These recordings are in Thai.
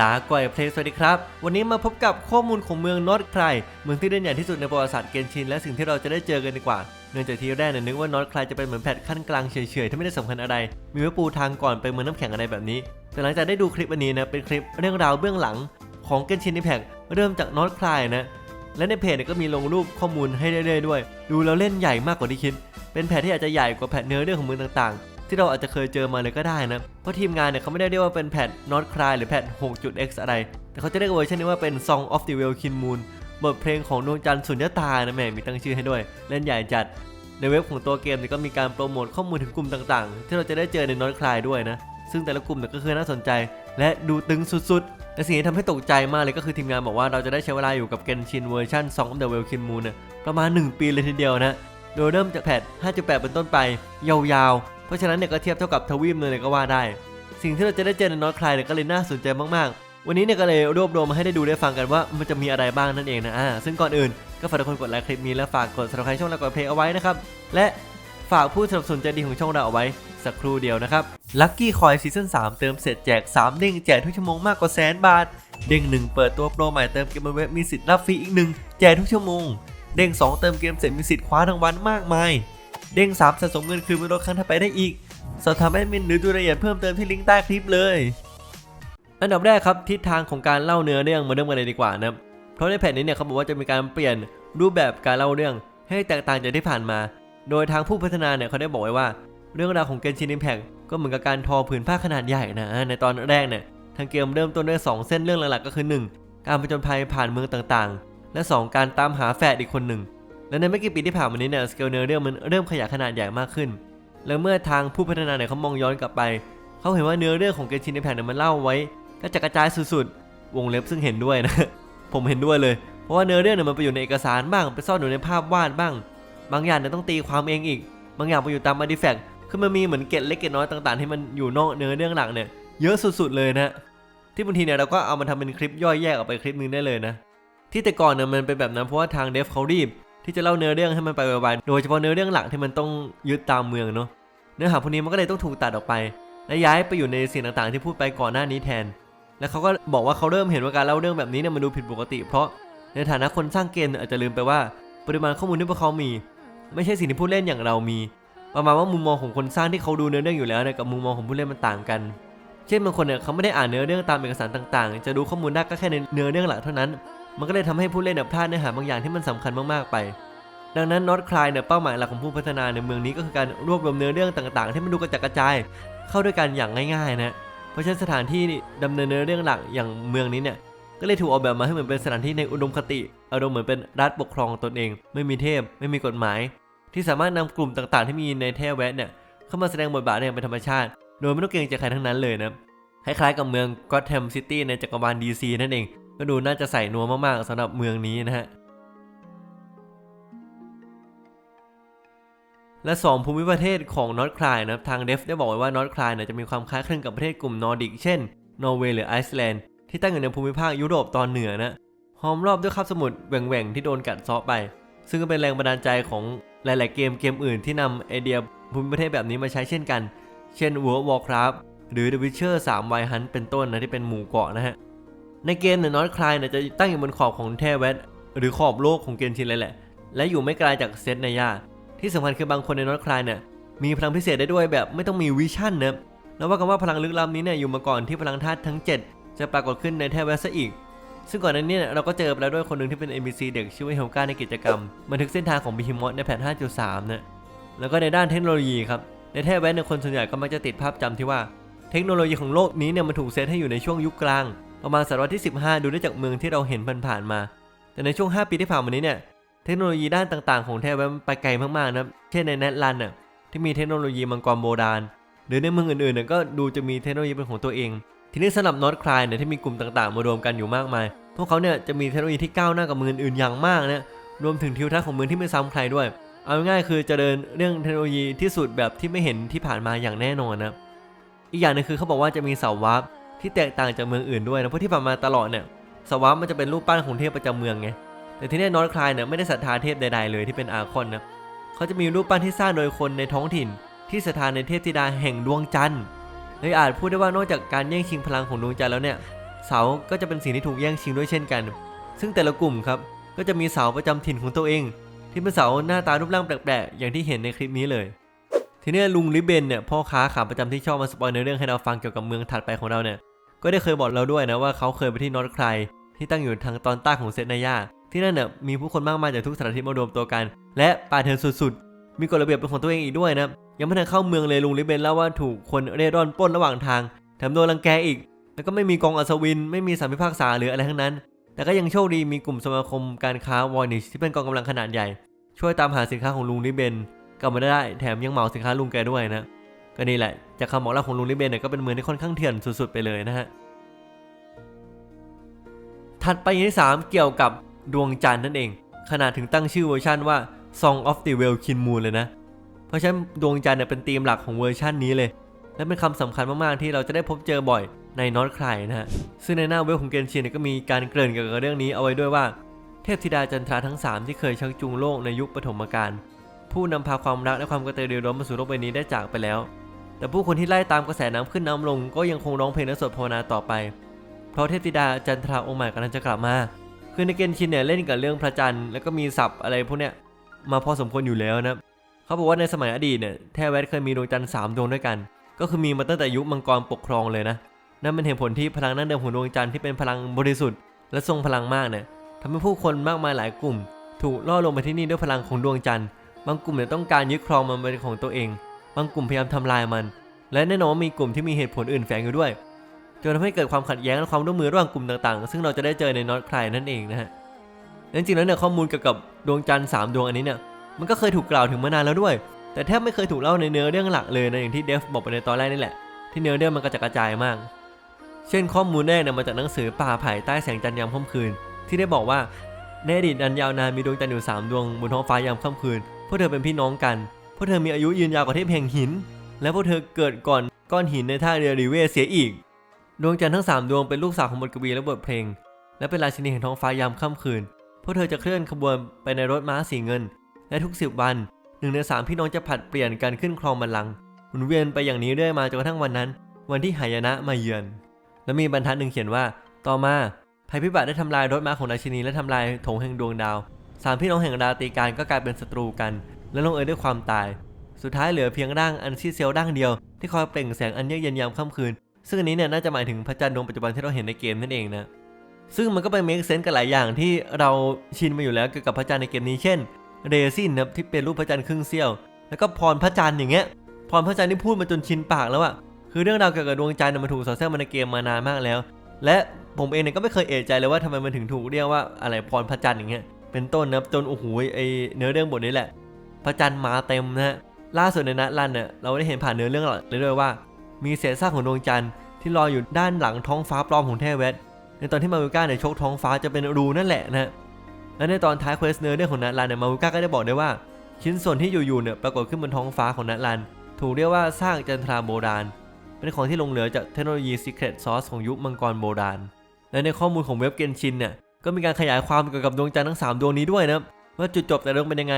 ลาก่อยเพลงสวัสดีครับ วันนี้มาพบกับข้อมูลของเมืองนอตไครเมืองที่เด่นใหญ่ที่สุดในประวัติศาสตร์เกนชิน และสิ่งที่เราจะได้เจอกันดีกว่า เนื่องจากที่แรกเนี่ยนึกว่านอตไครจะเป็นเหมือนแพทขั้นกลางเฉยๆที่ไม่ได้สำคัญอะไร มีไว้ปูทางก่อนไปเมืองน้ำแข็งอะไรแบบนี้ แต่หลังจากได้ดูคลิปอันนี้นะเป็นคลิปเรื่องราวเบื้องหลังของเกนชินในแพกเริ่มจากนอตไครนะและในเพจเนี่ยก็มีลงรูปข้อมูลให้เรื่อยๆด้วย ดูแล้วเล่นใหญ่มากกว่าที่คิด เป็นแพทที่อาจจะใหญ่กว่าแพทเนื้อเรื่องของเมืองต่างๆ ที่เราอาจจะเคยเจอมาเลยก็ได้นะ เพราะทีมงานเนี่ยเขาไม่ได้เรียกว่าเป็นแพท Not Cry หรือแพท 6.x อะไร แต่เขาจะเรียกเวอร์ชันนี้ว่าเป็น Song of the Welkin Moon บทเพลงของดวงจันทร์สุญญตานะแม่มีตั้งชื่อให้ด้วย เล่นใหญ่จัด ในเว็บของตัวเกมเนี่ยก็มีการโปรโมทข้อมูลถึงกลุ่มต่างๆ ที่เราจะได้เจอใน Not Cry ด้วยนะ ซึ่งแต่ละกลุ่มเนี่ยก็คือน่าสนใจ และดูตึงสุดๆและสิ่งที่ทำให้ตกใจมากเลยก็คือทีมงานบอกว่าเราจะได้ใช้เวลาอยู่กับเกนชินเวอร์ชัน2 of the Welkin Moon เนี่ยประมาณ 1 ปีเลยทีเดียวนะ โดยเริ่มจากแพท 5.8 เป็นต้นไป ยาวๆ เพราะฉะนั้นเนี่ยก็เทียบเท่ากับทวีปเลยก็ว่าได้ สิ่งที่เราจะได้เจอในนอตคลายเนี่ยก็เลยน่าสนใจมากๆ วันนี้เนี่ยก็เลยรวบรวมมาให้ได้ดูได้ฟังกันว่ามันจะมีอะไรบ้างนั่นเองนะอ่าซึ่งก่อนอื่นก็ฝากทุกคนกดไลค์คลิปนี้และฝากกด subscribe ช่องเรากดเพลงเอาไว้นะครับและฝากผู้สนับสนุนใจดีของช่องเราเอาไว้สักครู่เดียวนะครับ Lucky Coin Season 3เติมเสร็จแจก 3 เด้งแจกทุกชั่วโมงมากกว่าแสนบาท เด้ง 1 เปิดตัวโปรใหม่เติมเกมบนเว็บมีสิทธิ์รับฟรีอีก1แจกทุกชั่วโมง เด้ง 2 เติมเกมเสร็จมีสิทธิ์คว้ารางวัลมากมาย เด้ง3สะสมเงินคืนเป็นรถครั้งถัดไปได้อีก สอบถามแอดมินหรือดูรายละเอียดเพิ่มเติมที่ลิงก์ใต้คลิปเลย อันดับแรกครับทิศทางของการเล่าเนื้อเรื่องมาเริ่มกันเลยดีกว่านะครับเพราะในแผ่นนี้เนี่ยเขาบอกว่าจะมีการเปลี่ยนรูปแบบการเล่าเรื่อง ให้แตกต่างจากที่ผ่านมา โดยทางผู้พัฒนาเนี่ยเขาได้บอกไว้ว่า เรื่องราวของเกนชินอิมแพกก็เหมือนกับการทอผืนผ้าขนาดใหญ่นะในตอนแรกเนี่ยทางเกมเริ่มต้นด้วย 2 เส้นเรื่องหลักๆก็คือ 1 การผจญภัยผ่านเมืองต่างๆ และ 2 การตามหาแฝดอีกคนหนึ่ง และในไม่กี่ปีที่ผ่านมานี้เนี่ยสเกลเนื้อเรื่องมันเริ่มขยายขนาดใหญ่มากขึ้น แล้วเมื่อทางผู้พัฒนาเนี่ยเขามองย้อนกลับไป เขาเห็นว่าเนื้อเรื่องของเกชินในแผ่นเนี่ยมันเล่าไว้กระจัดกระจายสุดๆ วงเล็บซึ่งเห็นด้วยนะ ผมเห็นด้วยเลย เพราะว่าเนื้อเรื่องเนี่ยมันไปอยู่ในเอกสารบ้าง ไปซ่อนอยู่ในภาพวาดบ้าง บางอย่างเนี่ยต้องตีความเองอีก บางอย่างไปอยู่ตามอาร์ติแฟกต์ คือมันมีเหมือนเกร็ดเล็กเกร็ดน้อยต่างๆ ที่มันอยู่นอกเนื้อเรื่องหลักเนี่ย เยอะสุดๆ เลยนะ ที่บางทีเนี่ยเราก็เอามาทำเป็นคลิปย่อยแยกออกไปคลิปนึงได้เลยนะ ที่แต่ก่อนเนี่ยมันเป็นแบบนั้นเพราะว่าทางเดฟเขารีบ ที่จะเล่าเนื้อเรื่องให้มันไปไวๆโดยเฉพาะเนื้อเรื่องหลักที่มันต้องยึดตามเมืองเนาะเนื้อหาพวกนี้มันก็เลยต้องถูกตัดออกไป และย้ายไปอยู่ในสิ่งต่างๆ ที่พูดไปก่อนหน้านี้แทน และเขาก็บอกว่าเขาเริ่มเห็นว่าการเล่าเรื่องแบบนี้เนี่ยมันดูผิดปกติ เพราะในฐานะคนสร้างเกมอาจจะลืมไปว่าปริมาณข้อมูลที่พวกเขามี ไม่ใช่สิ่งที่ผู้เล่นอย่างเรามี ประมาณว่ามุมมองของคนสร้างที่เขาดูเนื้อเรื่องอยู่แล้วเนี่ยกับมุมมองของผู้เล่นมันต่างกัน เช่นบางคนเนี่ยเขาไม่ได้อ่านเนื้อเรื่องตามเอกสารต่างๆ จะดูข้อมูลได้ก็แค่ในเนื้อเรื่องหลักเท่านั้น มันก็เลยทำให้ผู้เล่นเนี่ยพลาดเนื้อหาบางอย่างที่มันสำคัญมากๆไป ดังนั้นนอตคลายเนี่ยเป้าหมายหลักของผู้พัฒนาในเมืองนี้ก็คือการรวบรวมเนื้อเรื่องต่างๆ ที่มันดูกระจัดกระจาย เข้าด้วยกันอย่างง่ายๆนะเพราะฉะนั้นสถานที่ดำเนินเนื้อเรื่องหลักอย่างเมืองนี้เนี่ยก็เลยถูกออกแบบมาให้เหมือนเป็นสถานที่ในอุดมคติอารมณ์เหมือนเป็นรัฐปกครองตนเอง ไม่มีเทพ ไม่มีกฎหมาย ที่สามารถนำกลุ่มต่างๆ ที่มีในเทพแวดเนี่ยเข้ามาแสดงบทบาทได้อย่างเป็นธรรมชาติ โดยไม่ต้องเกรงใจใครทั้งนั้นเลยนะคล้ายๆกับเมืองก็อตแฮมซิตี้ในจักรวาล DC นั่นเอง ก็ดูน่าจะใส่นัวมากๆสำหรับเมืองนี้นะฮะและ 2 ภูมิประเทศของนอร์ทคลายนะครับทางเดฟได้บอกไว้ว่านอร์ทคลายเนี่ยจะมีความคล้ายคลึงกับประเทศกลุ่มนอร์ดิกเช่นนอร์เวย์หรือไอซ์แลนด์ที่ตั้งอยู่ในภูมิภาคยุโรปตอนเหนือนะห้อมรอบด้วยคาบสมุทรแหว่งๆที่โดนกัดเซาะไป ซึ่งก็เป็นแรงบันดาลใจของหลาย ๆ เกมเกมอื่นที่นำไอเดียภูมิประเทศแบบนี้มาใช้เช่นกัน เช่น World of Warcraft หรือ The Witcher 3 Wild Hunt เป็นต้นนะที่เป็นหมู่เกาะนะฮะ ในเกมเนี่ยนอร์ทคลายเนี่ยจะตั้งอยู่บนขอบของแทเวตหรือขอบโลกของเกมชินเลยแหละ และอยู่ไม่ไกลจากเซตในยาที่สำคัญคือบางคนในนอร์ทคลายเนี่ยมีพลังพิเศษได้ด้วยแบบไม่ต้องมีวิชั่นนะแล้วว่ากันว่าพลังลึกลับนี้เนี่ยอยู่มาก่อนที่พลังธาตุทั้ง 7 จะปรากฏขึ้นในแทเวตซะอีก ซึ่งก่อนหน้านี้เราก็เจอไปแล้วด้วยคนหนึ่งที่เป็น NPC เด็กชื่อว่าเฮลกาในกิจกรรมบันทึกเส้นทางของบิฮิมอสในแพท5.3นะแล้วก็ในด้านเทคโนโลยีครับในแทเวตเนี่ยคนส่วนใหญ่ก็มักจะติดภาพจำที่ว่า เทคโนโลยีของโลกนี้เนี่ยมันถูกเซตให้อยู่ในช่วงยุคกลาง ประมาณศตวรรษที่ 15 ดูได้จากเมืองที่เราเห็นผ่านๆมา แต่ในช่วง 5 ปีที่ผ่านมานี้เนี่ย เทคโนโลยีด้านต่างๆ ของแทเวมันไปไกลมากๆนะเช่นในแนทลันน่ะที่มีเทคโนโลยีมังกรโบราณ หรือในเมืองอื่นๆน่ยก็ดูจะมีเทคโนโลยีเป็นของตัวเอง ทีนี้สำหรับนอตคลายเนี่ยที่มีกลุ่มต่างๆ มารวมกันอยู่มากมาย พวกเขาเนี่ยจะมีเทคโนโลยีที่ก้าวหน้ากับเมืองอื่นอย่างมากนะ รวมถึงทิวทัศน์ของเมืองที่ไม่ซ้ำใครด้วย เอาง่ายๆคือจะเจริญเรื่องเทคโนโลยีที่สุดแบบที่ไม่เห็นที่ผ่านมาอย่างแน่นอนนะ อีกอย่างหนึงคือเขาบอกว่าจะมีเสาวับ ที่แตกต่างจากเมืองอื่นด้วยนะเพราะที่ผ่านมาตลอดเนี่ยสวับมันจะเป็นรูปปั้นของเทพประจำเมืองไงแต่ที่นี่นอร์คลายเนี่ยไม่ได้ศรัทธาเทพใดๆเลยที่เป็นอาคอนนะเขาจะมีรูปปั้นที่สร้างโดยคนในท้องถิ่น ที่ศรัทธาในเทพธิดาแห่งดวงจันทร์เลยอาจพูดได้ว่านอกจากการแย่งชิงพลังของดวงจันทร์แล้วเนี่ยเสาก็จะเป็นสิ่งที่ถูกแย่งชิงด้วยเช่นกัน ซึ่งแต่ละกลุ่มครับก็จะมีเสาประจำถิ่นของตัวเอง ที่เป็นเสาหน้าตารูปร่างแปลกๆอย่างที่เห็นในคลิปนี้เลยทีเนี้ยลุงลิเบนเนี่ยพ่อค้าขาประจำที่ชอบมาสปอยในเรื่องให้เราฟังเกี่ยวกับเมืองถัดไปของเราเนี่ย ก็ได้เคยบอกเราด้วยนะว่าเขาเคยไปที่นอร์ทไคร ที่ตั้งอยู่ทางตอนใต้ของเซตนายาที่นั่นเนี่ยมีผู้คนมากมายจากทุกสถานที่มารวมตัวกัน และป่าเถื่อนสุดๆ มีกฎระเบียบเป็นของตัวเองอีกด้วยนะ ยังไม่ทันเข้าเมืองเลยลุงลิเบนเล่าว่าถูกคนเร่ร่อนปล้นระหว่างทางแถมโดนรังแกอีก แล้วก็ไม่มีกองอัศวิน ไม่มีสามพิพากษาหรืออะไรทั้งนั้น แต่ก็ยังโชคดีมีกลุ่มสมาคมการค้าวอร์นิชที่เป็นกองกำลังขนาดใหญ่ ช่วยตามหาสินค้าของลุงลิเบนกลับมาได้แถมยังเหมาสินค้าลุงแกด้วยนะ ก็นี่แหละ จากคำบอกเล่าของลุงลิเบนเนี่ยก็เป็นเมืองที่ค่อนข้างเถื่อนสุดๆไปเลยนะฮะถัดไปอย่างที่ 3 เกี่ยวกับดวงจันทร์นั่นเอง ขนาดถึงตั้งชื่อเวอร์ชันว่า Song of the Well Kin Moon เลยนะ เพราะฉะนั้นดวงจันทร์เนี่ยเป็นธีมหลักของเวอร์ชันนี้เลย และเป็นคำสำคัญมากๆที่เราจะได้พบเจอบ่อยในนอตคลายนะฮะ ซึ่งในหน้าเว็บของเกนชินเนี่ยก็มีการเกริ่นเกี่ยวกับเรื่องนี้เอาไว้ด้วยว่า เทพธิดาจันทราทั้ง 3 ที่เคยชักจูงโลกในยุคปฐมกาลผู้นำพาความรักและความกระตือรือร้นมาสู่โลกใบนี้ได้จากไปแล้ว แต่ผู้คนที่ไล่ตามกระแสน้ำขึ้นน้ำลง ก็ยังคงร้องเพลงและสวดภาวนาต่อไป เพราะเทพธิดาจันทราองค์ใหม่กำลังจะกลับมา คือในเกนชินเนี่ยเล่นกับเรื่องพระจันทร์แล้วก็มีศัพท์อะไรพวกเนี้ยมาพอสมควรอยู่แล้วนะเขาบอกว่าในสมัยอดีตเนี่ยแทเวสเคยมีดวงจันทร์สามดวงด้วยกัน ก็คือมีมาตั้งแต่ยุคมังกรปกครองเลยนะนั่นเป็นเหตุผลที่พลังนั่นเดิมของดวงจันทร์ที่เป็นพลังบริสุทธิ์ และทรงพลังมากเนี่ยทำให้ผู้คนมากมายหลายกลุ่ม ถูกล่อลงไปที่นี่ด้วยพลังของดวงจันทร์บางกลุ่มเนี่ยต้องการยึดครองมันเป็นของตัวเอง บางกลุ่มพยายามทำลายมัน และแน่นอนว่ามีกลุ่มที่มีเหตุผลอื่นแฝงอยู่ด้วยจนทำให้เกิดความขัดแย้งและความร่วมมือระหว่างกลุ่มต่างๆ ซึ่งเราจะได้เจอในนอตคลายนั่นเองนะฮะและจริงๆแล้วเนี่ยข้อมูลเกี่ยวกับดวงจันทร์สามดวงอันนี้เนี่ยมันก็เคยถูกกล่าวถึงมานานแล้วด้วย แต่แทบไม่เคยถูกเล่าในเนื้อเรื่องหลักเลยนะอย่างที่เดฟบอกไปในตอนแรกนี่แหละ ที่เนื้อเรื่องมันกระจกระจายมาก เช่นข้อมูลแรกเนี่ยมาจากหนังสือป่าไผ่ใต้แสงจันทร์ยามค่ำคืน ที่ได้บอกว่าในอดีตอันยาวนานมีดวงจันทร์อยู่สามดวงบนท้องฟ้ายามค่ำคืนพวกเธอเป็นพี่น้องกัน พวกเธอมีอายุยืนยาวกว่าเทพแห่งหิน และพวกเธอเกิดก่อนก้อนหินในท่าเรือริเวเสียอีก ดวงจันทร์ทั้งสามดวงเป็นลูกสาวของบทกวีและบทเพลง และเป็นราชินีแห่งท้องฟ้ายามค่ำคืน พวกเธอจะเคลื่อนขบวนไปในรถม้าสีเงิน และทุกสิบวันหนึ่งในสามพี่น้องจะผัดเปลี่ยนกันขึ้นครองบัลลังก์หมุนเวียนไปอย่างนี้เรื่อยมาจนกระทั่งวันนั้น วันที่หายนะมาเยือน และมีบรรทัดหนึ่งเขียนว่า ต่อมาภัยพิบัติได้ทำลายรถม้าของราชินีและทำลายธงแห่งดวงดาวสามพี่น้องแห่งราตีการก็กลายเป็นศัตรูกัน และลงเอยด้วยความตาย สุดท้ายเหลือเพียงร่างอันซีเซลร่างเดียวที่คอยเปล่งแสงอันเยือกเย็นยามค่ำคืน ซึ่งอันนี้เนี่ยน่าจะหมายถึงพระจันทร์ดวงปัจจุบันที่เราเห็นในเกมนั่นเองนะซึ่งมันก็ไปเมคเซนส์กับหลายอย่างที่เราชินมาอยู่แล้วเกี่ยวกับพระจันทร์ในเกมนี้เช่นเรซินนะที่เป็นรูปพระจันทร์ครึ่งเสี้ยว แล้วก็พรพระจันทร์อย่างเงี้ยพรพระจันทร์ที่พูดมาจนชินปากแล้วอะคือเรื่องราวเกี่ยวกับดวงจันทร์นำมันถูกสอดแทรกมาในเกมมานานมากแล้ว และผมเองเนี่ยก็ไม่เคยเอะใจเลยว่าทำไมมันถึงถูกเรียกว่าอะไรพรพระจันทร์อย่างเงี้ยเป็นต้นนะจนโอ้โหไอเนื้อเรื่องบทนี้แหละ พระจันทร์มาเต็มนะฮะล่าสุดในนัดรันเนี่ยเราได้เห็นผ่านเนื้อเรื่องหลักเลยด้วยว่า มีเศษซากของดวงจันทร์ที่ลอยอยู่ด้านหลังท้องฟ้าปลอมของเทเวสในตอนที่มาวิก้าเนี่ยชกท้องฟ้าจะเป็นรูนั่นแหละนะฮะและในตอนท้ายเควสเนื้อเรื่องของนัดรันเนี่ยมาวิก้าก็ได้บอกได้ว่าชิ้นส่วนที่อยู่ๆเนี่ยปรากฏขึ้นบนท้องฟ้าของนัดรัน ถูกเรียกว่าซากจันทราโบราณ เป็นของที่ลงเหลือจากเทคโนโลยี Secret Sauce ของยุคมังกรโบราณ และในข้อมูลของเว็บเกนชินเนี่ยก็มีการขยายความเกี่ยวกับดวงจันทร์ทั้ง 3 ดวงนี้ด้วยนะว่าจุดจบแต่ละดวงเป็นยังไง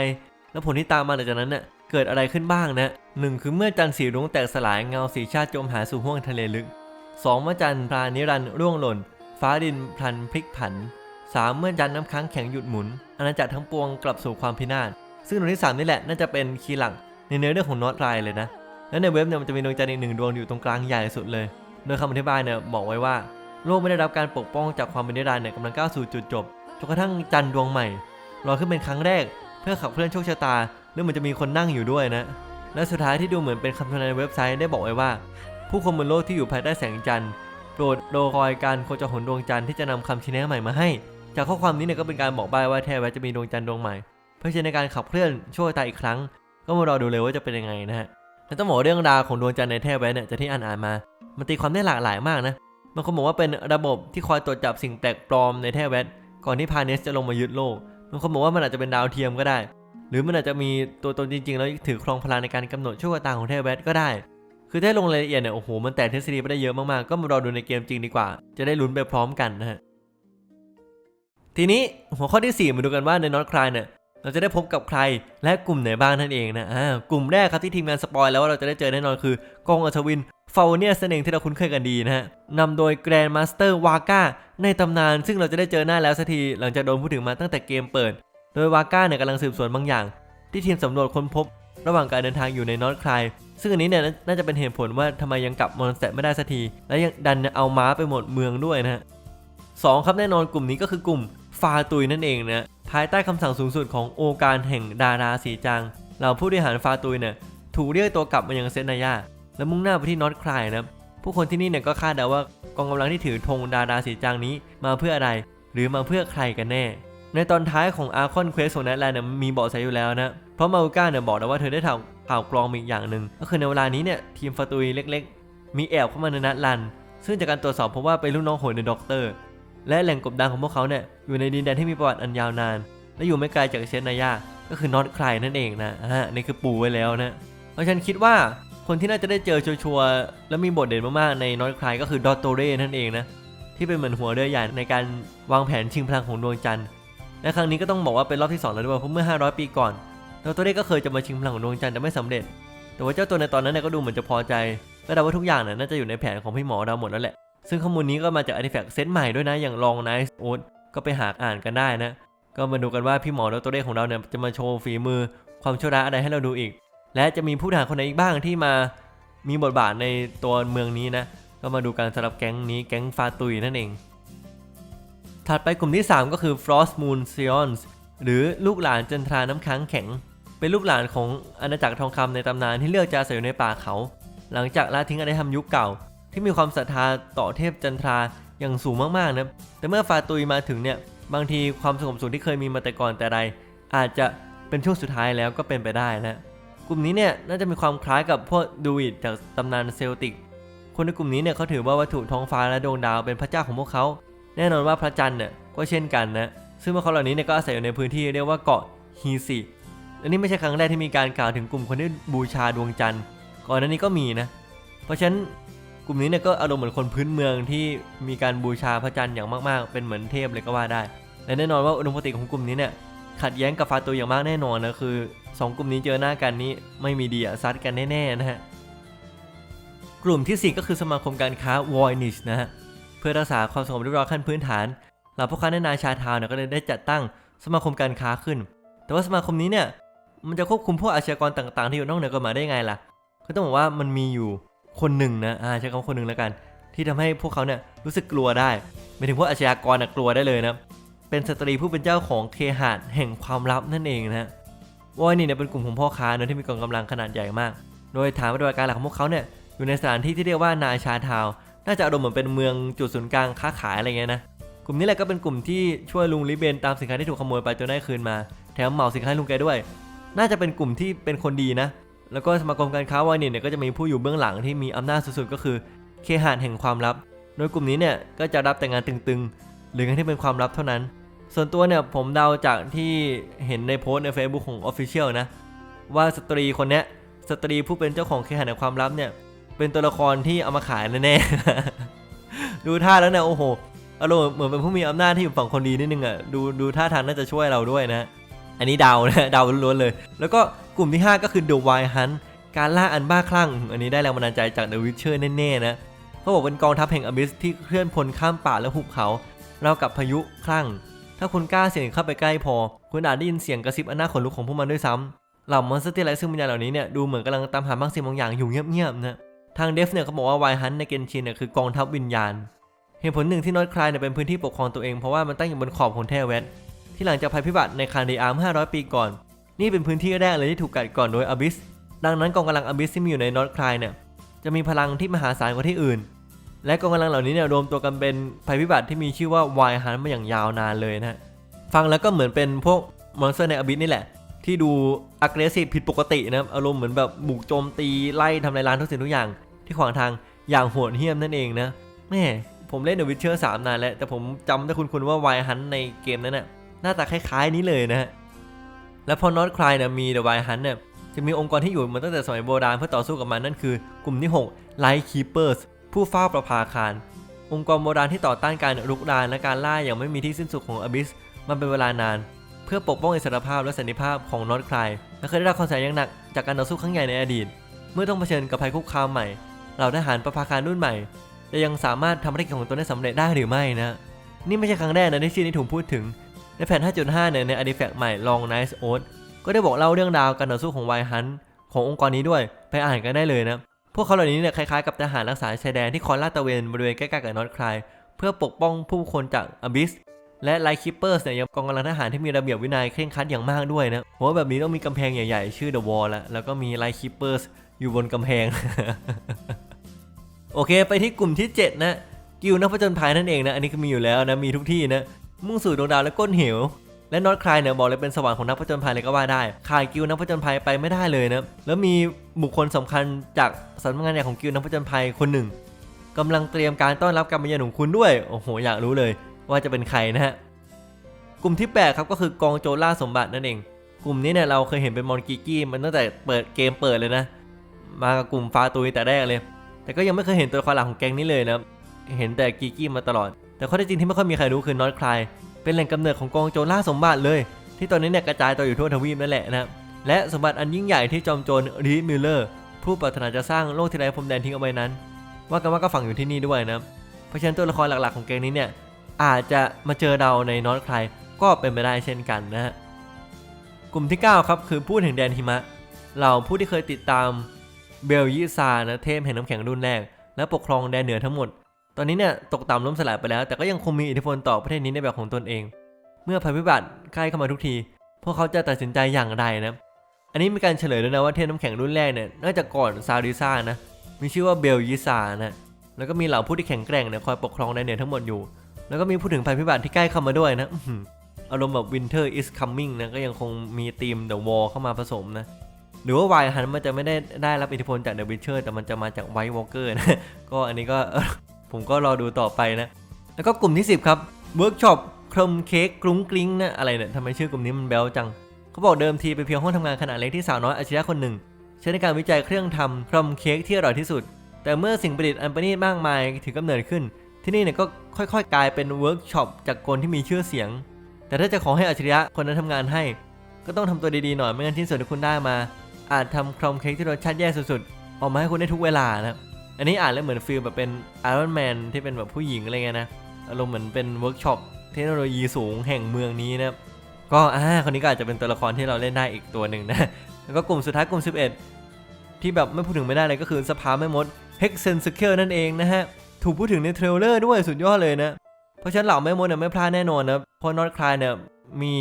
และผลที่ตามมาหลังจากนั้นเนี่ยเกิดอะไรขึ้นบ้างนะหนึ่งคือเมื่อจันทร์สีดวงแตกสลายเงาสีชาติจมหายสู่ห้วงทะเลลึกสองเมื่อจันทร์พรานิรันร์ร่วงหล่น ฟ้าดินพลันพลิกผันสามเมื่อจันทร์น้ำค้างแข็งหยุดหมุนอาณาจักรทั้งปวงกลับสู่ความพินาศซึ่งดวงที่สามนี่แหละน่าจะเป็นคีย์หลักในเนื้อเรื่องของนอตไรเลยนะและในเว็บเนี่ยมันจะมีดวงจันทร์อีกหนึ่งดวงอยู่ตรงกลางใหญ่สุดเลย โดยคำอธิบายเนี่ยบอกไว้ว่าโลกไม่ได้รับการปกป้องจากความเป็นนิรันดร์เนี่ยกำลังก้าวสู่จุดจบจนกระทั่งจันทร์ดวงใหม่ลอยขึ้นเป็นครั้งแรก เพื่อขับเคลื่อนโชคชะตาหรือมันจะมีคนนั่งอยู่ด้วยนะ และสุดท้ายที่ดูเหมือนเป็นคำทำนายเว็บไซต์ได้บอกไว้ว่า ผู้คนบนโลกที่อยู่ภายใต้แสงจันทร์โปรดรอคอยการโคจรของดวงจันทร์ที่จะนำคำชี้แนะใหม่มาให้ จากข้อความนี้เนี่ยก็เป็นการบอกใบ้ว่าแท้แวะจะมีดวงจันทร์ดวงใหม่ เพื่อใช้ในการขับเคลื่อนโชคชะตาอีกครั้ง ก็มารอดูเลยว่าจะเป็นยังไงนะฮะและต้องบอกเรื่องราวของดวงจันทร์ในแทบแวนเนี่ยจากที่อ่านอ่านมา มันตีความได้หลากหลายมากนะบางคนบอกว่าเป็นระบบที่คอยตรวจจับสิ่งแปลกปลอมในแทบแวนก่อนที่พาเนสจะลงมายึดโลก บางคนบอกว่ามันอาจจะเป็นดาวเทียมก็ได้ หรือมันอาจจะมีตัวตนจริง ๆ แล้วถือครองพลังในการกำหนดโชคชะตาของเทบแวนก็ได้ คือถ้าลงรายละเอียดเนี่ยโอ้โหมันแตกทฤษฎีไปได้เยอะมากๆก็มารอดูในเกมจริงดีกว่า จะได้ลุ้นไปพร้อมกันนะฮะทีนี้หัวข้อที่ 4 มาดูกันว่าในนอตคลายเนี่ย เราจะได้พบกับใครและกลุ่มไหนบ้างนั่นเองนะอ่ากลุ่มแรกครับที่ทีมงานสปอยแล้วว่าเราจะได้เจอแน่นอนคือกองอัศวินฟาวเนียสเองที่เราคุ้นเคยกันดีนะฮะนำโดยแกรนด์มาสเตอร์วาก้าในตำนาน ซึ่งเราจะได้เจอหน้าแล้วสักทีหลังจากโดนพูดถึงมาตั้งแต่เกมเปิด โดยวาก้าเนี่ยกำลังสืบสวนบางอย่าง ที่ทีมสำรวจค้นพบ ระหว่างการเดินทางอยู่ในนอตคลายซึ่งอันนี้เนี่ยน่าจะเป็นเหตุผลว่าทำไมยังกลับมอนสเตอร์ไม่ได้สักทีและยังดันเอาม้าไปหมดเมืองด้วยนะฮะสองครับแน่นอนกลุ่มนี้ก็คือกลุ่ม ฟาตุยนั่นเองนะภายใต้คำสั่งสูงสุดของโอการแห่งดาราสีจางเหล่าผู้บริหารฟาตุยเนี่ยถูกเรียกตัวกลับมายังเซนนายาและมุ่งหน้าไปที่นอตคลายนะผู้คนที่นี่เนี่ยก็คาดเดาว่ากองกำลังที่ถือธงดาราสีจางนี้มาเพื่ออะไร หรือมาเพื่อใครกันแน่ ในตอนท้ายของอาร์คอนเควสของแนทแลนด์เนี่ยมีเบาะแสอยู่แล้วนะเพราะมาอุก้าเนี่ยบอกแล้วว่าเธอได้ข่าข่าวกรองอีกอย่างหนึ่งก็คือในเวลานี้เนี่ยทีมฟาตุยเล็ก ๆ มีแอบเข้ามาในนัดลัน ซึ่งจากการตรวจสอบพบว่าเป็นลูกน้องโหยในด็อกเตอร์ และแหล่งกบดานของพวกเขาเนี่ยอยู่ในดินแดนที่มีประวัติอันยาวนาน และอยู่ไม่ไกลจากเชนนายาก็คือนอตใครนั่นเองนะอ่านี่คือปูไว้แล้วนะเพราะฉันคิดว่าคนที่น่าจะได้เจอชัวร์และมีบทเด่นมากๆในนอตใครก็คือดอตโตเร่นั่นเองนะที่เป็นเหมือนหัวเรือใหญ่ในการวางแผนชิงพลังของดวงจันทร์และครั้งนี้ก็ต้องบอกว่าเป็นรอบที่2แล้วด้วยเพราะเมื่อ 500 ปีก่อนดรเร่ก็เคยจะมาชิงพลังของดวงจันทร์แต่ไม่สำเร็จ แต่ว่าเจ้าตัวในตอนนั้นเนี่ยก็ดูเหมือนจะพอใจและเดาว่าทุกอย่างเนี่ยน่าจะอยู่ในแผนของพี่หมอเราหมดแล้วแหละ ซึ่งข้อมูลนี้ก็มาจากอาร์ติแฟกต์เซตใหม่ด้วยนะอย่างลองไนส์โอ๊ตก็ไปหาอ่านกันได้นะ ก็มาดูกันว่าพี่หมอดรเร่ของเราเนี่ยจะมาโชว์ฝีมือความชั่วร้ายอะไรให้เราดูอีก และจะมีผู้ทหารคนไหนอีกบ้างที่มามีบทบาทในตัวเมืองนี้นะก็มาดูกันสำหรับแก๊งนี้แก๊งฟาตุยนั่นเอง ถัดไปกลุ่มที่ 3 ก็คือ Frost Moon Sions หรือลูกหลานจันทราน้ำค้างแข็ง เป็นลูกหลานของอาณาจักรทองคำในตำนานที่เลือกจะอาศัยอยู่ในป่าเขา หลังจากละทิ้งอารยธรรมยุคเก่า ที่มีความศรัทธาต่อเทพจันทราอย่างสูงมากๆนะแต่เมื่อฟาตุยมาถึงเนี่ยบางทีความสงบสุขที่เคยมีมาแต่ก่อนแต่ใด อาจจะเป็นช่วงสุดท้ายแล้วก็เป็นไปได้นะกลุ่มนี้เนี่ยน่าจะมีความคล้ายกับพวกดูอิดจากตำนานเซลติก คนในกลุ่มนี้เนี่ยเขาถือว่าวัตถุท้องฟ้าและดวงดาวเป็นพระเจ้าของพวกเขา แน่นอนว่าพระจันทร์เนี่ยก็เช่นกันนะซึ่งพวกเขาเหล่านี้เนี่ยก็อาศัยอยู่ในพื้นที่เรียกว่าเกาะฮีซิและนี่ไม่ใช่ครั้งแรกที่มีการกล่าวถึงกลุ่มคนที่บูชาดวงจันทร์ก่อนหน้านี้ก็มีนะเพราะฉะนั้น ลุ่มนี้เนี่ยก็อารมณ์เหมือนคนพื้นเมืองที่มีการบูชาพระจันทร์อย่างมากๆ เป็นเหมือนเทพเลยก็ว่าได้ และแน่นอนว่าอุดมคติของกลุ่มนี้เนี่ยขัดแย้งกับฟาตัวอย่างมากแน่นอนนะคือสองกลุ่มนี้เจอหน้ากันนี้ไม่มีดีอะซัดกันแน่ๆนะฮะกลุ่มที่ 4 ก็คือสมาคมการค้าวอยนิชนะฮะเพื่อรักษาความสงบเรียบร้อยขั้นพื้นฐานเหล่าพ่อค้าในนาชาทาวเนี่ยก็เลยได้จัดตั้งสมาคมการค้าขึ้น แต่ว่าสมาคมนี้เนี่ยมันจะควบคุมพวกอาชญากรต่างๆ ที่อยู่นอกเหนือกฎหมายได้ไงล่ะก็ต้องบอกว่ามันมีอยู่ คนหนึ่งนะอ่าใช้คำว่าคนหนึ่งแล้วกัน ที่ทำให้พวกเขาเนี่ยรู้สึกกลัวได้ไม่ถึงพวกอาชญากรนะกลัวได้เลยนะเป็นสตรีผู้เป็นเจ้าของเคหะแห่งความลับนั่นเองนะวอยนี่เนี่ยเป็นกลุ่มของพ่อค้าเนอะที่มีกองกำลังขนาดใหญ่มาก โดยฐานปฏิบัติการหลักของพวกเขาเนี่ยอยู่ในสถานที่ที่เรียกว่านาชาทาวน่าจะอารมณ์เหมือนเป็นเมืองจุดศูนย์กลางค้าขายอะไรเงี้ยนะกลุ่มนี้แหละก็เป็นกลุ่มที่ช่วยลุงลิเบนตามสินค้าที่ถูกขโมยไปจนได้คืนมา แถมเหมาสินค้าลุงแกด้วย น่าจะเป็นกลุ่มที่เป็นคนดีนะ แล้วก็สมาคมการค้าวายเนี่ยก็จะมีผู้อยู่เบื้องหลังที่มีอำนาจสุดๆก็คือเคหะแห่งความลับ โดยกลุ่มนี้เนี่ยก็จะรับแต่งานตึงๆ หรืองานที่เป็นความลับเท่านั้น ส่วนตัวเนี่ยผมเดาจากที่เห็นในโพสต์ใน Facebook ของ Official นะ ว่าสตรีคนนี้สตรีผู้เป็นเจ้าของเคหะแห่งความลับเนี่ยเป็นตัวละครที่เอามาขายแน่ๆ ดูท่าแล้วเนี่ยโอ้โหอารมณ์เหมือนเป็นผู้มีอำนาจที่อยู่ฝั่งคนดีนิดนึงอะดูดูท่าทางน่าจะช่วยเราด้วยนะ อันนี้เดานะเดาล้วนๆเลย แล้วก็ ลุ่มที่ 5 ก็คือ The Wild Hunt การล่าอันบ้าคลั่ง อันนี้ได้แรงบันดาลใจจาก The Witcher แน่ๆนะเขาบอกเป็นกองทัพแห่งอบิสที่เคลื่อนพลข้ามป่าและหุบเขาเราวกับพายุคลั่ง ถ้าคุณกล้าเสี่ยงเข้าไปใกล้พอ คุณอาจได้ยินเสียงกระซิบอันน่าขนลุกของพวกมันด้วยซ้ำเหล่ามอนสเตอร์ไรซึ่งวิญญาณเหล่านี้เนี่ยดูเหมือนกำลังตามหาบางสิ่งบางอย่างอยู่เงียบๆนะทางเดฟเนี่ยเขาบอกว่าไวฮันในเกนชินเนี่ยคือกองทัพวิญญาณเหตุผลหนึ่งที่นอตคลายเนี่ยเป็นพื้นที่ปกครองตัวเองเพราะว่ามันตั้งอยู่บนขอบของเทเวสที่หลังจากภัยพิบัติในคานเดอาร์ม500 ปีก่อน นี่เป็นพื้นที่แรกเลยที่ถูกกัดก่อนโดยอบิส ดังนั้นกองกำลังอบิสที่มีอยู่ในนอตคลายเนี่ยจะมีพลังที่มหาศาลกว่าที่อื่น และกองกำลังเหล่านี้เนี่ยรวมตัวกันเป็นภัยพิบัติที่มีชื่อว่าไวฮันมาอย่างยาวนานเลยนะฟังแล้วก็เหมือนเป็นพวกมอนสเตอร์ในอบิสนี่แหละ ที่ดู aggressive ผิดปกตินะอารมณ์เหมือนแบบบุกโจมตีไล่ทำลายล้างทุกสิ่งทุกอย่าง ที่ขวางทางอย่างโหดเหี้ยมนั่นเองนะแม่ผมเล่น The Witcher 3นานแล้วแต่ผมจำได้คุณคุณว่าไวฮันในเกมนั้นน่ะหน้าตาคล้ายๆนี้เลยนะฮะ และพอนอตคลายเนี่ยมี The Wild Hunt เนี่ยจะมีองค์กรที่อยู่มาตั้งแต่สมัยโบราณเพื่อต่อสู้กับมันนั่นคือกลุ่มที่6 Light Keepers ผู้เฝ้าประภาคาร องค์กรโบราณที่ต่อต้านการรุกรานและการล่าอย่างไม่มีที่สิ้นสุดของ Abyss มันเป็นเวลานาน เพื่อปกป้องอิสรภาพและสันติภาพของนอตคลายและเคยได้รับความเสียหายอย่างหนักจากการต่อสู้ครั้งใหญ่ในอดีต เมื่อต้องเผชิญกับภัยคุกคามใหม่เหล่าทหารประภาคารรุ่นใหม่จะยังสามารถทำภารกิจของตนได้สำเร็จได้หรือไม่นะ นี่ไม่ใช่ครั้งแรกนะที่ชื่อนี้ถูกพูดถึง ในแผ่น 5.5 เนี่ยในอดีแฟกใหม่ Long Night Oath ก็ได้บอกเล่าเรื่องราวการต่อสู้ของไวฮันขององค์กรนี้ด้วยไปอ่านกันได้เลยนะ พวกเขาเหล่านี้เนี่ยคล้ายๆกับทหารรักษาชายแดนที่คอยลาดตระเวนบริเวณใกล้ๆกับนอตคลายเพื่อปกป้องผู้คนจากอบิสและไลคิปเปอร์สเนี่ยยังกองกำลังทหารที่มีระเบียบวินัยเคร่งครัดอย่างมากด้วยนะผมว่าแบบนี้ต้องมีกำแพงใหญ่ๆ ชื่อ The Wall แล้วแล้วก็มีไลคิปเปอร์สอยู่บนกำแพง โอเค ไปที่กลุ่มที่ 7 นะ กิลนักผจญภัยนั่นเองนะ อันนี้คือมีอยู่แล้วนะ มีทุกที่นะ มุ่งสู่ดวงดาวและก้นเหวและนอตคลายเนี่ยบอกเลยเป็นสวรรค์ของนักผจญภัยเลยก็ว่าได้ขาดกิลนักผจญภัยไปไม่ได้เลยนะแล้วมีบุคคลสำคัญจากสำนักงานใหญ่ของกิลนักผจญภัยคนหนึ่งกำลังเตรียมการต้อนรับการมาเยือนของคุณด้วยโอ้โหอยากรู้เลย ว่าจะเป็นใครนะฮะกลุ่มที่แปดครับก็คือกองโจล่าสมบัตินั่นเอง กลุ่มนี้เนี่ยเราเคยเห็นเป็นมอนกิกี้มันตั้งแต่เปิดเกมเปิดเลยนะ มากับกลุ่มฟาตุยแต่แรกเลย แต่ก็ยังไม่เคยเห็นตัวละครหลักของแก๊งนี้เลยนะเห็นแต่กิกี้มาตลอด แต่ข้อเท็จจริงที่ไม่ค่อยมีใครรู้คือนอตคลายเป็นแหล่งกำเนิดของกองโจรล่าสมบัติเลย ที่ตอนนี้เนี่ยกระจายตัวอยู่ทั่วทวีปนั่นแหละนะและสมบัติอันยิ่งใหญ่ที่จอมโจรรีมิลเลอร์ ผู้ปรารถนาจะสร้างโลกที่ไร้พรมแดนทิ้งเอาไว้นั้น ว่ากันว่าก็ฝังอยู่ที่นี่ด้วยนะเพราะฉะนั้นตัวละครหลักๆของแก๊งนี้เนี่ยอาจจะมาเจอเราในนอตคลายก็เป็นไปได้เช่นกันนะฮะกลุ่มที่ 9 ครับ คือพูดถึงแดนหิมะ เราผู้ที่เคยติดตามเบลยิซานะเทพแห่งน้ำแข็งรุ่นแรก และปกครองแดนเหนือทั้งหมด ตอนนี้เนี่ยตกต่ำล้มสลายไปแล้ว แต่ก็ยังคงมีอิทธิพลต่อประเทศนี้ในแบบของตนเอง เมื่อภัยพิบัติใกล้เข้ามาทุกที พวกเขาจะตัดสินใจอย่างไรนะ อันนี้มีการเฉลยด้วยนะว่าเทพน้ำแข็งรุ่นแรกเนี่ยน่าจะก่อนซาริซ่านะ มีชื่อว่าเบลยิซานะแล้วก็มีเหล่าผู้ที่แข็งแกร่งเนี่ยคอยปกครองแดนเหนือทั้งหมดอยู่ แล้วก็มีพูดถึงภัยพิบัติที่ใกล้เข้ามาด้วยนะอารมณ์แบบ Winter is coming นะก็ยังคงมีธีม The Wall เข้ามาผสมนะหรือว่าวายฮันมันจะไม่ได้ได้รับอิทธิพลจาก The Witcher แต่มันจะมาจาก White Walker นะก็อันนี้ก็ ผมก็รอดูต่อไปนะ แล้วก็กลุ่มที่ 10 ครับ Workshop ครมเค้กกรุ้งกริ้งนะอะไรเนี่ยทำไมชื่อกลุ่มนี้มันแบลจัง เขาบอกเดิมทีเป็นเพียงห้องทำงานขนาดเล็กที่สาวน้อยอาชีพคนหนึ่งใช้ในการวิจัยเครื่องทำครมเค้กที่อร่อยที่สุด แต่เมื่อสิ่งประดิษฐ์อันประณีตมากมายถึงกำเนิดขึ้น ที่นี่เนี่ยก็ค่อยๆ กลายเป็นเวิร์กช็อปจากคนที่มีชื่อเสียง แต่ถ้าจะขอให้อัจฉริยะคนนั้นทำงานให้ ก็ต้องทำตัวดีๆหน่อยไม่งั้นชิ้นส่วนที่คุณได้มา อาจทำครอมเค้กที่รสชาติแย่สุดๆออกมาให้คุณได้ทุกเวลานะ อันนี้อ่านแล้วเหมือนฟีลแบบเป็นไอรอนแมนที่เป็นแบบผู้หญิงอะไรเงี้ยนะ อารมณ์เหมือนเป็นเวิร์กช็อปเทคโนโลยีสูงแห่งเมืองนี้นะครับ ก็อ่าคนนี้ก็อาจจะเป็นตัวละครที่เราเล่นได้อีกตัวหนึ่งนะ แล้วก็กลุ่มสุดท้ายกลุ่ม 11 ที่แบบไม่พูดถึงไม่ได้เลยก็คือสภาแม่มด h e x e n c i r นั่นเองนะฮะ ถูกพูดถึงในเทรลเลอร์ด้วยสุดยอดเลยนะ เพราะฉะนั้นเหล่าแม่มดเนี่ยไม่พลาดแน่นอนนะเพราะนอตคลายเนี่ยมี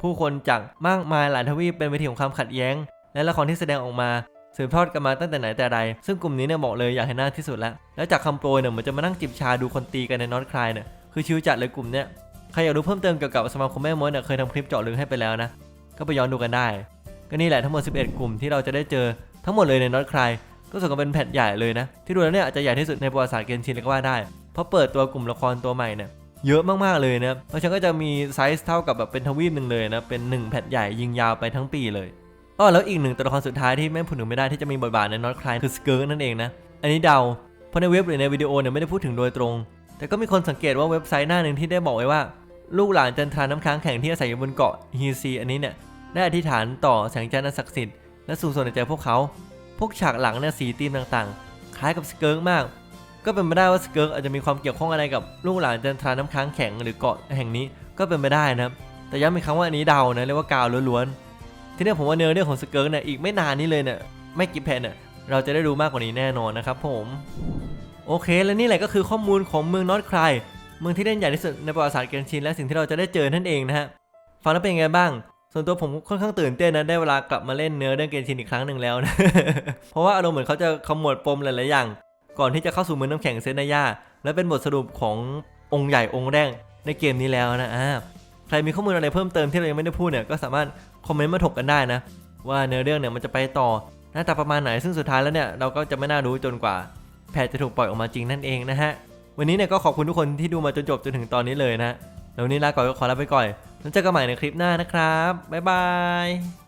ผู้คนจากมากมายหลายทวีปเป็นเวทีของความขัดแย้ง และละครที่แสดงออกมา สืบทอดกันมาตั้งแต่ไหนแต่ไร ซึ่งกลุ่มนี้เนี่ยบอกเลยอยากให้หน้าที่สุดแล้ว แล้วจากคำโปรยเนี่ยเหมือนจะมานั่งจิบชาดูคนตีกันในนอตคลายเนี่ย คือชิวจัดเลยกลุ่มเนี่ย ใครอยากรู้เพิ่มเติมเกี่ยวกับสมาคมแม่มดเนี่ยเคยทำคลิปเจาะลึกให้ไปแล้วนะ ก็ไปย้อนดูกันได้ ก็นี่แหละทั้งหมด 11 กลุ่มที่เราจะได้เจอทั้งหมดเลยในนอตคลายก็ส่งกันเป็นแผ่นใหญ่เลยนะ ที่ดูแล้วเนี่ยอาจจะใหญ่ที่สุดในประวัติศาสตร์เกนชินเลยก็ว่าได้ เพราะเปิดตัวกลุ่มละครตัวใหม่เนี่ยเยอะมากๆเลยนะเพราะฉะนันก็จะมีไซส์เท่ากับแบบเป็นทวีปหนึ่งเลยนะเป็น 1 แผ่นใหญ่ยิงยาวไปทั้งปีเลย อ้อแล้วอีกหนึ่งตัวละครสุดท้ายที่ไม่พูดถึงไม่ได้ที่จะมีบทบาทในนอตคลายคือสเกิร์นั่นเองนะ อันนี้เดา เพราะในเว็บหรือในวิดีโอเนี่ยไม่ได้พูดถึงโดยตรง แต่ก็มีคนสังเกตว่าเว็บไซต์หน้าหนึ่งที่ได้บอกไว้ว่า ลูกหลานจันทราน้ำค้างแข็งที่อาศัยอยู่บนเกาะฮีซีอันนี้เนี่ยได้อธิษฐานต่อแสงจันทร์อันศักดิ์สิทธิ์และสู่ส่วนในใจพวกเขา พวกฉากหลังเนี่ยสีธีมต่างๆ คล้ายกับสเกิร์กมาก ก็เป็นไปได้ว่าสเกิร์กอาจจะมีความเกี่ยวข้องอะไรกับลูกหลานจันทราน้ำค้างแข็งหรือเกาะแห่งนี้ก็เป็นไปได้นะแต่ย้ำอีกครั้งว่าอันนี้เดานะเรียกว่ากาวล้วนๆ ทีนี่ยผมว่าเนื้อเรื่องของสเกิร์กเนี่ยอีกไม่นานนี้เลยเนี่ยไม่กี่แผ่นเนี่ยเราจะได้รู้มากกว่านี้แน่นอนนะครับผมโอเค และนี่แหละก็คือข้อมูลของเมืองนอตคลายเมืองที่เล่นใหญ่ที่สุดในประวัติศาสตร์เกนชินและสิ่งที่เราจะได้เจอนั่นเองนะฮะฟังแล้วเป็นยังไงบ้าง ส่วนตัวผมค่อนข้างตื่นเต้นนะได้เวลากลับมาเล่นเนื้อเรื่องเกนชินอีกครั้งหนึ่งแล้วนะเพราะว่าอารมณ์เหมือนเขาจะขมวดปมหลายๆอย่าง ก่อนที่จะเข้าสู่เมืองน้ำแข็งเซนนายาและเป็นบทสรุปขององค์ใหญ่องค์แรกในเกมนี้แล้วนะอ่า ครมีข้อมูลอะไรเพิ่มเติมที่เรายังไม่ได้พูดเนี่ยก็สามารถคอมเมนต์มาถกกันได้นะ ว่าเนื้อเรื่องเนี่ยมันจะไปต่อหน้าตาประมาณไหนซึ่งสุดท้ายแล้วเนี่ยเราก็จะไม่น่ารู้จนกว่า แพทจะถูกปล่อยออกมาจริงนั่นเองนะฮะวันนี้เนี่ยก็ขอบคุณทุกคนที่ดูมาจนจบจนถึงตอนนี้เลยนะแล้ววันนี้ลาก่อนก็ขอลาไปก่อนแล้วเจอกันใหม่ในคลิปหน้านะครับบ๊ายบาย